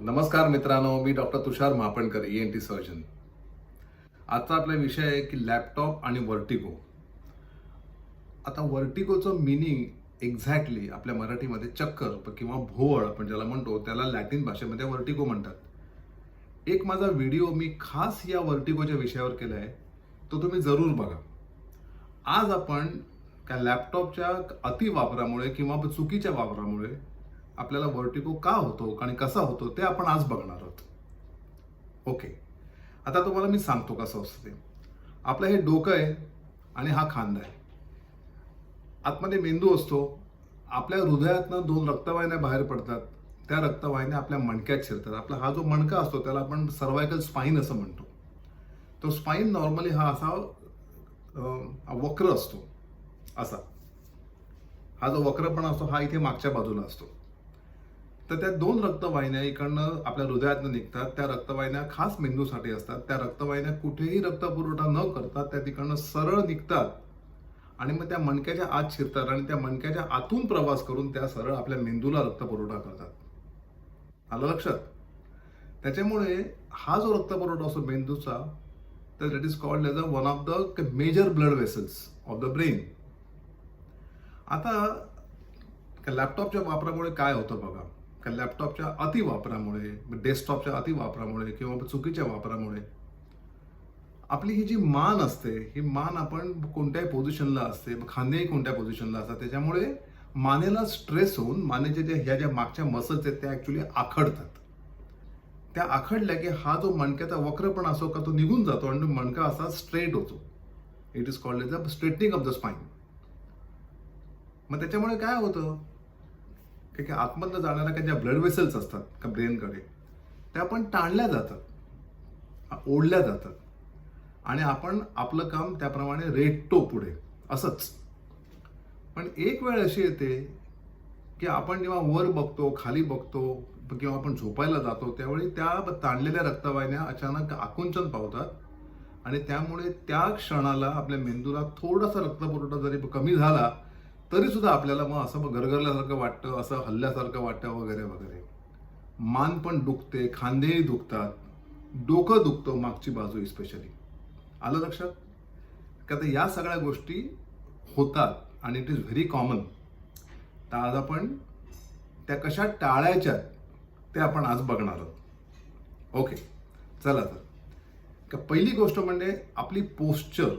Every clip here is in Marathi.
नमस्कार मित्रांनो मी doctor Tushar Mapankar E N T surgeon आजचा आपला विषय आहे की लॅपटॉप आणि वर्टिगो आता वर्टिगोचं मिनिंग एक्झॅक्टली आपल्या मराठीमध्ये चक्कर किंवा भोवळ आपण ज्याला म्हणतो त्याला लॅटिन भाषेमध्ये वर्टिगो म्हणतात. एक माझा व्हिडिओ मी खास या वर्टिगोच्या विषयावर केला आहे तो तुम्ही जरूर बघा. आज आपण त्या लॅपटॉपच्या अतिवापरामुळे किंवा चुकीच्या वापरामुळे आपल्याला वर्टिगो का होतो आणि कसा होतो ते आपण आज बघणार आहोत. ओके आता तुम्हाला मी सांगतो कसं असतं ते. आपलं हे डोकं आहे आणि हा खांदा आहे. आतमध्ये मेंदू असतो. आपल्या हृदयातनं दोन रक्तवाहिन्या बाहेर पडतात. त्या रक्तवाहिन्या आपल्या मणक्यात शिरतात. आपला हा जो मणका असतो त्याला आपण सर्वायकल स्पाईन असं म्हणतो. तो स्पाईन नॉर्मली हा असा वक्र असतो. असा. हा जो वक्रपणा असतो हा इथे मागच्या बाजूला असतो. तर त्या दोन रक्तवाहिन्या इकडनं आपल्या हृदयातनं निघतात. त्या रक्तवाहिन्या खास मेंदूसाठी असतात. त्या रक्तवाहिन्या कुठेही रक्तपुरवठा न करता त्या तिकडनं सरळ निघतात. आणि मग त्या मणक्याच्या आत शिरतात आणि त्या मणक्याच्या आतून प्रवास करून त्या सरळ आपल्या मेंदूला रक्तपुरवठा करतात. आलं लक्षात? त्याच्यामुळे हा जो रक्तपुरवठा असतो मेंदूचा तर that is called as a one of the major blood vessels of the brain आता लॅपटॉपच्या वापरामुळे काय होतं बघा? का लॅपटॉपच्या अतिवापरामुळे डेस्कटॉपच्या अतिवापरामुळे किंवा चुकीच्या वापरामुळे आपली ही जी मान असते ही मान आपण कोणत्याही पोझिशनला असते खांदेही कोणत्या पोझिशनला असतात त्याच्यामुळे मानेला स्ट्रेस होऊन मानेच्या ज्या ह्या ज्या मागच्या मसल्स आहेत त्या ॲक्च्युली आखडतात. त्या आखडल्या की हा जो मणक्याचा वक्रपणा असो का तो निघून जातो आणि मणका असा स्ट्रेट होतो. It is called as a straightening of the spine मग त्याच्यामुळे काय होतं? की की आतमधनं जाणाऱ्या काही ज्या ब्लड वेसल्स असतात का ब्रेनकडे त्या पण ताणल्या जातात. ओढल्या जातात. आणि आपण आपलं काम त्याप्रमाणे रेटतो पुढे. असंच. पण एक वेळ अशी येते की आपण जेव्हा वर बघतो खाली बघतो किंवा आपण झोपायला जातो त्यावेळी त्या ताणलेल्या रक्तवाहिन्या अचानक आकुंचन पावतात. आणि त्यामुळे त्या क्षणाला आपल्या मेंदूला थोडासा रक्तपुरवठा जरी कमी झाला तरी सुद्धा आपल्याला मग असं मग गरगरल्यासारखं वाटतं असं हल्ल्यासारखं वाटतं वगैरे वगैरे. मान पण दुखते खांदेही दुखतात. डोकं दुखतं मागची बाजू स्पेशली आलं लक्षात? का तर या सगळ्या गोष्टी होतात आणि इट इज व्हेरी कॉमन तर आज आपण त्या कशा टाळायच्या ते आपण आज बघणार आहोत. ओके चला तर. का पहिली गोष्ट म्हणजे आपली पोस्चर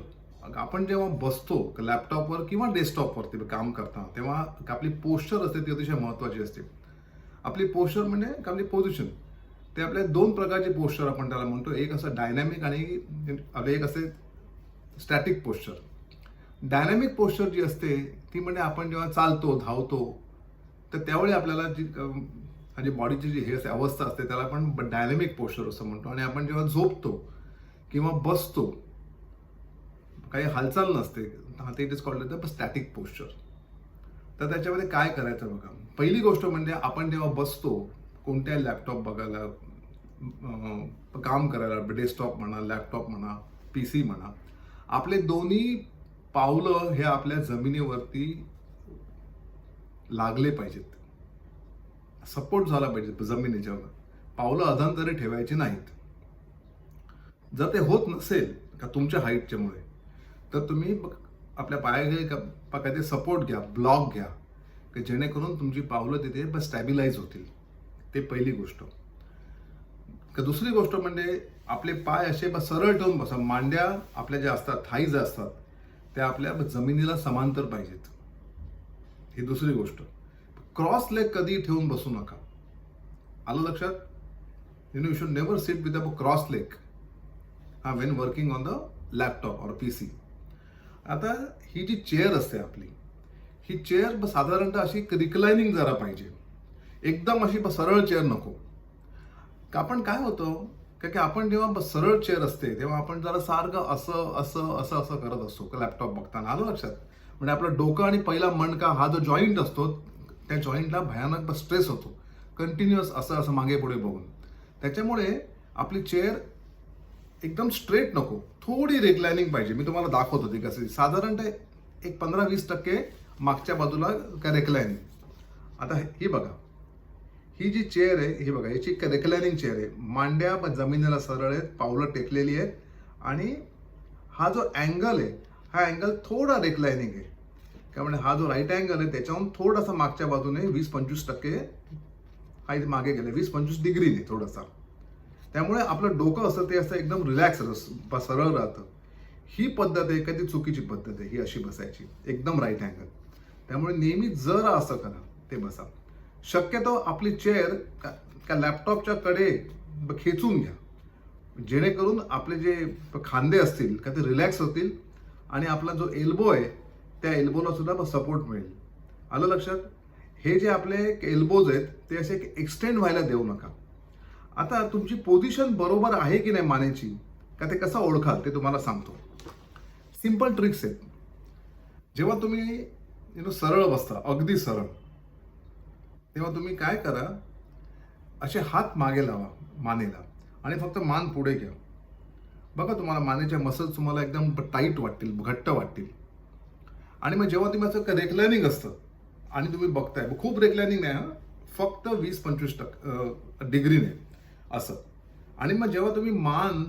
आपण जेव्हा बसतो लॅपटॉपवर किंवा डेस्कटॉपवरती काम करताना तेव्हा आपली पोस्चर असते ती अतिशय महत्त्वाची असते. आपली पोस्चर म्हणजे आपली पोझिशन ते आपल्या दोन प्रकारचे पोस्चर आपण त्याला म्हणतो. एक असं डायनॅमिक आणि एक असे स्टॅटिक पोस्चर डायनॅमिक पोस्चर जी असते ती म्हणजे आपण जेव्हा चालतो धावतो तर त्यावेळी आपल्याला जी म्हणजे बॉडीची जी हे असते अवस्था असते त्याला आपण डायनॅमिक पोस्चर असं म्हणतो. आणि आपण जेव्हा झोपतो किंवा बसतो काही हालचाल नसते. ते it is called the static posture तर त्याच्यामध्ये काय करायचं बघा? पहिली गोष्ट म्हणजे आपण जेव्हा बसतो कोणत्या लॅपटॉप बघायला काम करायला डेस्कटॉप म्हणा लॅपटॉप म्हणा पी सी म्हणा आपले दोन्ही पावलं हे आपल्या जमिनीवरती लागले पाहिजेत. सपोर्ट झाला पाहिजे जमिनीच्या पावलं अधांतरी ठेवायची नाहीत. जर ते होत नसेल का तुमच्या हाईटच्यामुळे तर तुम्ही आपल्या पाया का काहीतरी सपोर्ट घ्या ब्लॉक घ्या. की जेणेकरून तुमची पावलं तिथे स्टॅबिलाईज होतील. ते पहिली गोष्ट. का दुसरी गोष्ट म्हणजे आपले पाय असे सरळ ठेवून बसा. मांड्या आपल्या ज्या असतात थाईज असतात त्या आपल्या जमिनीला समांतर पाहिजेत. ही दुसरी गोष्ट. क्रॉस लेग कधी ठेवून बसू नका. आलं लक्षात? You know you should never sit with a cross leg हा when working on the laptop और पी सी आता ही जी चेअर असते आपली ही चेअर साधारणतः अशी रिक्लायनिंग जरा पाहिजे. एकदम अशी सरळ चेअर नको. का आपण काय होतं का की आपण जेव्हा सरळ चेअर असते तेव्हा आपण जरा सारखं असं असं असं असं करत असतो. लॅपटॉप बघताना आलं लक्षात? म्हणजे आपलं डोकं आणि पहिला मणका हा जो जॉईंट असतो त्या जॉईंटला भयानक स्ट्रेस होतो. कंटिन्युअस असं असं मागे पुढे बघून. त्याच्यामुळे आपली चेअर एकदम स्ट्रेट नको. थोडी रेक्लायनिंग पाहिजे. मी तुम्हाला दाखवत होते कसे साधारणतः एक पंधरा वीस टक्के मागच्या बाजूला का रेक्लायनिंग आता ही बघा. ही जी चेअर आहे ही बघा याची रेक्लायनिंग चेअर आहे. मांड्या जमिनीला सरळ आहेत पावलं टेकलेली आहेत आणि हा जो अँगल आहे हा अँगल थोडा रेक्लायनिंग आहे. काय म्हणजे हा जो राईट अँगल आहे त्याच्याहून थोडासा मागच्या बाजूने वीस पंचवीस टक्के हा इथे मागे गेला. वीस पंचवीस डिग्रीने थोडासा. त्यामुळे आपलं डोकं असतं ते असं एकदम रिलॅक्स सरळ राहतं. ही पद्धत आहे का ती चुकीची पद्धत आहे ही अशी बसायची. एकदम राईट अँगल त्यामुळे नेहमी जरा असं करा ते बसा. शक्यतो आपली चेअर का का लॅपटॉपच्या कडे खेचून घ्या. जेणेकरून आपले जे खांदे असतील का ते रिलॅक्स होतील आणि आपला जो एल्बो आहे त्या एल्बोला सुद्धा सपोर्ट मिळेल. आलं लक्षात? हे जे आपले एल्बोज आहेत ते असे एक्सटेंड व्हायला देऊ नका. आता तुमची पोझिशन बरोबर आहे की नाही मानेची का ते कसं ओळखाल ते तुम्हाला सांगतो. सिंपल ट्रिक्स आहेत. जेव्हा तुम्ही यु नो सरळ बसता अगदी सरळ तेव्हा तुम्ही काय करा असे हात मागे लावा मानेला. आणि फक्त मान पुढे घ्या. बघा तुम्हाला मानेच्या मसल्स तुम्हाला एकदम टाईट वाटतील घट्ट वाटतील. आणि मग जेव्हा तुम्ही असं रेकलायनिंग असतं आणि तुम्ही बघताय खूप रेकलायनिंग नाही हा फक्त वीस पंचवीस टक्के डिग्रीने असं. आणि मग जेव्हा तुम्ही मान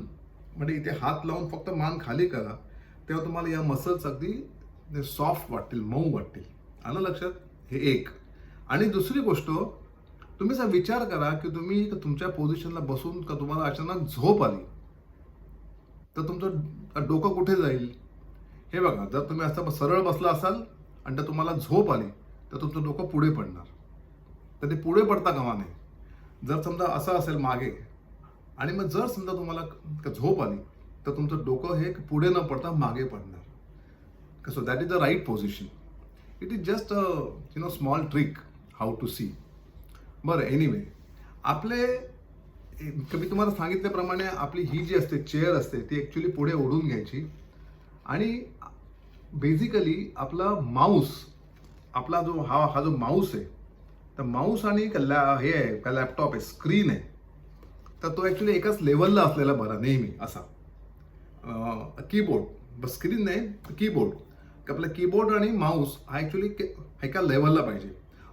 म्हणजे इथे हात लावून फक्त मान खाली करा तेव्हा तुम्हाला या मसल्स अगदी सॉफ्ट वाटतील मऊ वाटतील. आलं लक्षात? हे एक. आणि दुसरी गोष्ट तुम्ही असा विचार करा की तुम्ही तुमच्या पोझिशनला बसून का तुम्हाला अचानक झोप आली तर तुमचं डोकं कुठे जाईल? हे बघा जर तुम्ही असं सरळ बसला असाल आणि तर तुम्हाला झोप आली तर तुमचं डोकं पुढे पडणार. तर ते पुढे पडता कामा नाही जर समजा असं असेल मागे आणि मग जर समजा तुम्हाला झोप आली तर तुमचं डोकं हे पुढे न पडता मागे पडणार. So that is the right position it is just a you know small trick how to see बरं एनिवे आपले मी तुम्हाला सांगितल्याप्रमाणे आपली ही जी असते चेअर असते ती ॲक्च्युली पुढे ओढून घ्यायची. आणि बेसिकली आपला माऊस आपला जो हा हा जो माऊस आहे तर माऊस आणि क- लॅ हे आहे का लॅपटॉप आहे स्क्रीन आहे. तर तो ॲक्च्युली एकाच लेवलला असलेला बरा नेहमी असा. कीबोर्ड स्क्रीन नाही कीबोर्ड आपला कीबोर्ड आणि माऊस हा ॲक्च्युली एका लेवलला पाहिजे.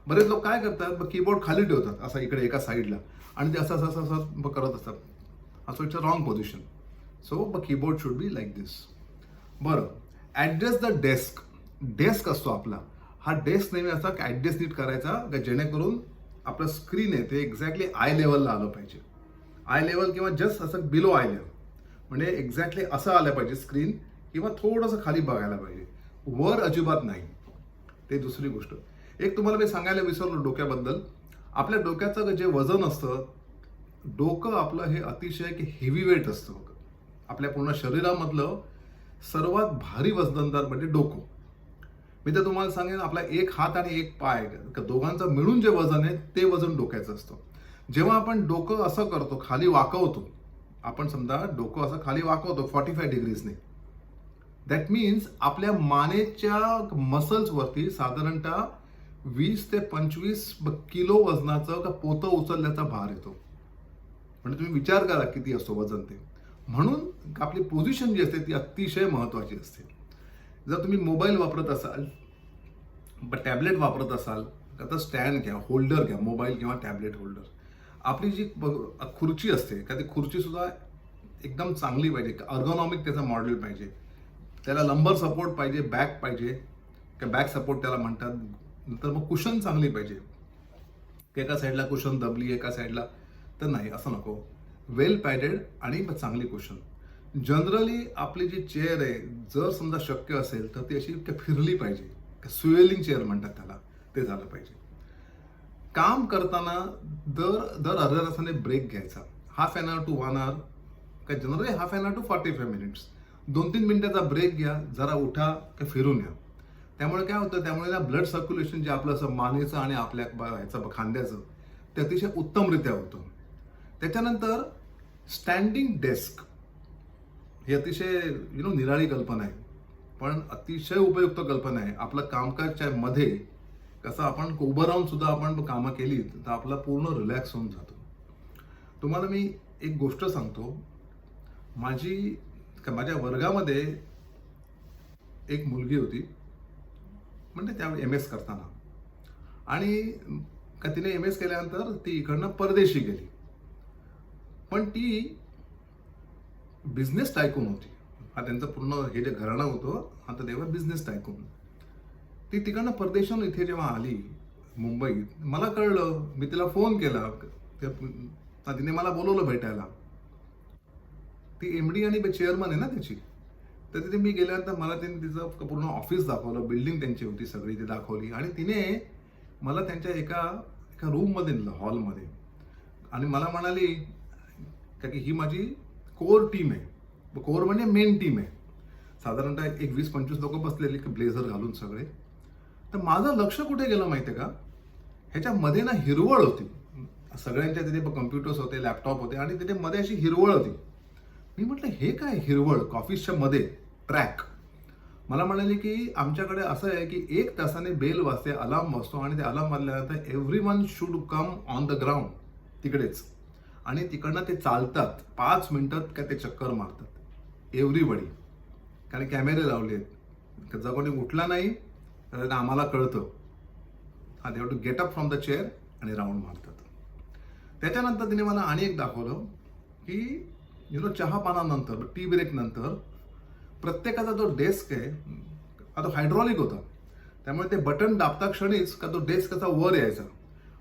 बरेच लोक काय करतात कीबोर्ड खाली ठेवतात असा इकडे एका साईडला आणि ते असं असं असं असं करत असतात. असं it's a wrong position so ब keyboard should be like this बरं. ॲड्रेस द डेस्क डेस्क असतो आपला. हा डेस्क नेहमी असा ॲड्रेस नीट करायचा का जेणेकरून आपलं स्क्रीन आहे ते एक्झॅक्टली आय लेवलला आलं पाहिजे. आय लेवल किंवा जस्ट असं बिलो आय लेवल म्हणजे एक्झॅक्टली असं आलं पाहिजे स्क्रीन किंवा थोडंसं खाली बघायला पाहिजे. वर अजिबात नाही. ते दुसरी गोष्ट. एक तुम्हाला मी सांगायला विसरलो डोक्याबद्दल. आपल्या डोक्याचं जे वजन असतं डोकं आपलं हे अतिशय हेवी वेट असतं आपल्या पूर्ण शरीरामधलं सर्वात भारी वजनदार म्हणजे डोकं. मी तर तुम्हाला सांगेन आपला एक हात आणि एक पाय का दोघांचं मिळून जे वजन आहे ते वजन डोक्याचं असतं. जेव्हा आपण डोकं असं करतो खाली वाकवतो आपण समजा डोकं असं खाली वाकवतो फॉर्टी फाय डिग्रीजने दॅट मीन्स आपल्या मानेच्या मसल्सवरती साधारणतः वीस ते पंचवीस ब- किलो वजनाचं का पोतं उचलल्याचा भार येतो. म्हणजे तुम्ही विचार करा किती असतो वजन ते. म्हणून आपली पोझिशन जी असते ती अतिशय महत्वाची असते. जर तुम्ही मोबाईल वापरत असाल टॅबलेट वापरत असाल तर स्टँड घ्या होल्डर घ्या मोबाईल किंवा टॅबलेट होल्डर. आपली जी ब- खुर्ची असते का ती खुर्चीसुद्धा एकदम चांगली पाहिजे अर्गोनॉमिक त्याचा मॉडेल पाहिजे. त्याला लंबर सपोर्ट पाहिजे बॅक पाहिजे का बॅक सपोर्ट त्याला म्हणतात. नंतर मग कुशन चांगली पाहिजे. एका साईडला कुशन दबली एका साईडला तर नाही असं नको. वेल पॅडेड आणि चांगली कुशन जनरली आपली जी चेअर आहे जर समजा शक्य असेल तर ती अशी फिरली पाहिजे. स्वेलिंग चेअर म्हणतात त्याला ते झालं पाहिजे. काम करताना दर दर अर्ध्या तासाने ब्रेक घ्यायचा. Half an hour to one hour काय generally half an hour to forty five minutes दोन तीन मिनिटाचा ब्रेक घ्या जरा उठा का फिरून या. त्यामुळे काय होतं त्यामुळे ना ब्लड सर्क्युलेशन जे आपलं असं मानेचं आणि आपल्या ह्याचं खांद्याचं ते अतिशय उत्तमरित्या होतं. त्याच्यानंतर स्टँडिंग डेस्क ही अतिशय यु नो निराळी कल्पना आहे. पण अतिशय उपयुक्त कल्पना आहे. आपलं कामकाजच्या मध्ये कसं आपण उभं राहून सुद्धा आपण कामं केली तर आपला पूर्ण रिलॅक्स होऊन जातो. तुम्हाला मी एक गोष्ट सांगतो. माझी माझ्या वर्गामध्ये एक मुलगी होती. म्हणजे त्यावेळी एम एस करताना. आणि का तिने एम एस केल्यानंतर ती इकडनं परदेशी गेली. पण ती बिझनेस टायकून होती. हा त्यांचं पूर्ण हे जे घराणं होतं आता तेव्हा बिझनेस टायकून ती तिकडनं परदेशातून इथे जेव्हा आली मुंबईत मला कळलं मी तिला फोन केला. त्या- तिने मला बोलवलं भेटायला. ती एम डी आणि चेअरमन आहे ना त्याची तर तिथे मी गेल्यानंतर मला तिने तिचं पूर्ण ऑफिस दाखवलं बिल्डिंग त्यांची होती सगळी ती दाखवली. आणि तिने मला त्यांच्या एका एका रूममध्ये नेलं हॉलमध्ये आणि मला म्हणाली का की ही माझी कोर टीम आहे. कोर म्हणजे मेन टीम आहे. साधारणतः एक वीस पंचवीस लोक बसलेली ब्लेझर घालून सगळे. तर माझं लक्ष कुठे गेलं माहिती आहे का? ह्याच्यामध्ये ना हिरवळ होती. सगळ्यांच्या तिथे कम्प्युटर्स होते लॅपटॉप होते आणि तिथे मध्ये अशी हिरवळ होती. मी म्हटलं हे काय हिरवळ? ऑफिसच्या मध्ये? ट्रॅक मला म्हणाले की आमच्याकडे असं आहे की एक तासाने बेल वाजते अलार्म वाजतो आणि ते अलार्म वाजल्यानंतर every one should come on the ground तिकडेच. आणि तिकडनं ते चालतात. पाच मिनटात काय ते चक्कर मारतात. एव्हरीबडी कारण कॅमेरे लावले आहेत. जर कोणी उठला नाही तर आम्हाला कळतं. हा they to get up from the chair आणि राऊंड मारतात. त्याच्यानंतर तिने मला आणि एक दाखवलं की यु नो चहा पानानंतर टी ब्रेक नंतर प्रत्येकाचा जो डेस्क आहे हा तो हायड्रॉलिक होता. त्यामुळे ते बटन दाबता क्षणीच का तो डेस्क कसा वर यायचा.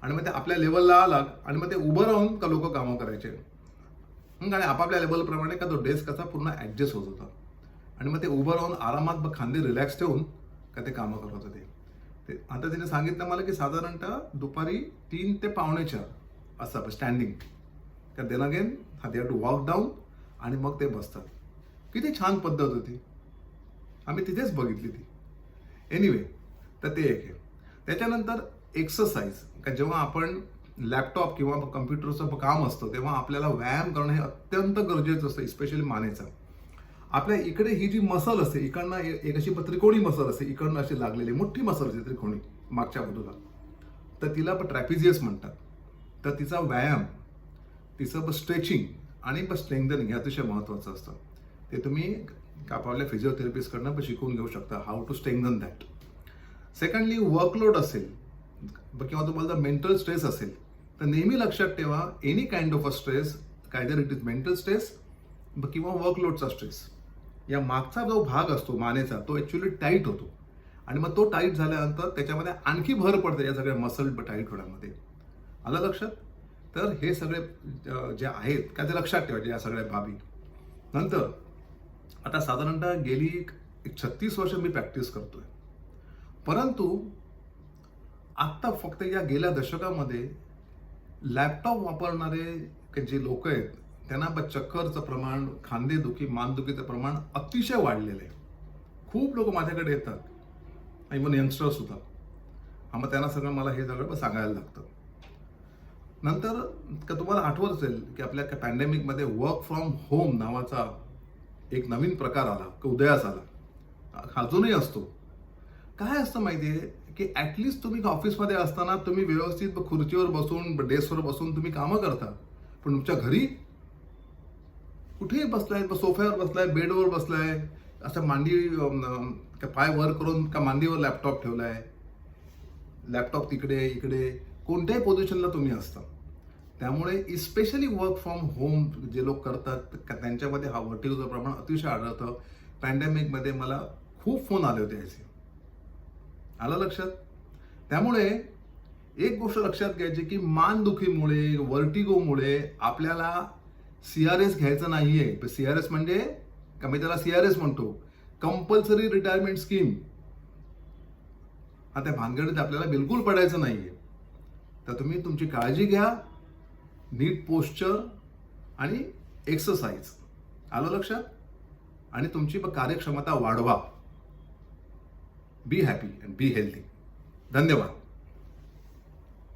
आणि मग ते आपल्या लेवलला आला आणि मग ते उभं राहून का लोक कामं करायचे? मग आणि आपापल्या लेवलप्रमाणे का तो डेस्क कसा पूर्ण ॲडजस्ट होत होता? आणि मग ते उभं राहून आरामात मग खांदे रिलॅक्स ठेवून का ते कामं करत होते? ते आता तिने सांगितलं मला की साधारणतः दुपारी तीन ते पावणे चार असं स्टँडिंग त्या देन अगेन हा दे टू वॉक डाऊन आणि मग ते बसतात. किती छान पद्धत होती. आम्ही तिथेच बघितली ती. एनिवे तर ते एक आहे. त्याच्यानंतर एक्सरसाइज का जेव्हा आपण लॅपटॉप किंवा कम्प्युटरचं काम असतं तेव्हा आपल्याला व्यायाम करणं हे अत्यंत गरजेचं असतं स्पेशली मानेचं. आपल्या इकडे ही जी मसल असते इकडनं ए- एक अशी त्रिकोणी मसल असते इकडनं अशी लागलेली मोठी मसल असते त्रिकोणी मागच्या बाजूला. तर तिला पण ट्रॅपिझियस म्हणतात. तर तिचा व्यायाम तिचं स्ट्रेचिंग आणि पण स्ट्रेंथनिंग हे अतिशय महत्त्वाचं असतं. ते तुम्ही आपल्या फिजिओथेरपिस्टकडनं पण शिकून घेऊ शकता how to strengthen that secondly workload असेल. किंवा तुम्हाला जर मेंटल स्ट्रेस असेल तर नेहमी लक्षात ठेवा any kind of a stress either it is mental stress किंवा वर्कलोडचा स्ट्रेस या मागचा जो भाग असतो मानेचा तो ॲक्च्युली टाईट होतो. आणि मग तो टाईट झाल्यानंतर त्याच्यामध्ये आणखी भर पडते या सगळ्या मसल टाईट होण्यामध्ये. आलं लक्षात? तर हे सगळे जे आहेत काय ते लक्षात ठेवायचे या सगळ्या बाबी. नंतर आता साधारणतः गेली एक छत्तीस वर्ष मी प्रॅक्टिस करतोय. परंतु आत्ता फक्त या गेल्या दशकामध्ये लॅपटॉप वापरणारे जे लोक आहेत त्यांना पण चक्करचं प्रमाण खांदेदुखी मानदुखीचं प्रमाण अतिशय वाढलेलं आहे. खूप लोक माझ्याकडे येतात. इवन यंगस्टर सुद्धा. हा मग त्यांना सगळं मला हे सगळं सांगायला लागतं. नंतर का तुम्हाला आठवत असेल की आपल्या पॅन्डेमिकमध्ये वर्क फ्रॉम होम नावाचा एक नवीन प्रकार आला उदयास आला. अजूनही असतो. काय असतं माहिती आहे की ऍटलिस्ट तुम्ही ऑफिसमध्ये असताना तुम्ही व्यवस्थित खुर्चीवर बसून डेस्कवर बसून तुम्ही कामं करता. पण तुमच्या घरी कुठेही बसलाय सोफ्यावर बसलाय बेडवर बसलाय असं मांडी पाय वर करून का मांडीवर लॅपटॉप ठेवलाय लॅपटॉप तिकडे इकडे कोणत्याही पोझिशनला तुम्ही असता. त्यामुळे इस्पेशली वर्क फ्रॉम होम जे लोक करतात त्यांच्यामध्ये हा वर्टिगोचं प्रमाण अतिशय आढळतं. पॅन्डेमिकमध्ये मला खूप फोन आले होते याचे. आलं लक्षात? त्यामुळे एक गोष्ट लक्षात घ्यायची की मानदुखीमुळे वर्टिगोमुळे आपल्याला सी आर एस घ्यायचं नाही आहे सी आर एस म्हणजे का मी त्याला सी आर एस म्हणतो. कंपल्सरी रिटायरमेंट स्कीम हा त्या भानगडीत आपल्याला बिलकुल पडायचं नाही आहे तर तुम्ही तुमची काळजी घ्या नीट पोश्चर आणि एक्सरसाइज आलं लक्षात? आणि तुमची कार्यक्षमता वाढवा. be happy and be healthy धन्यवाद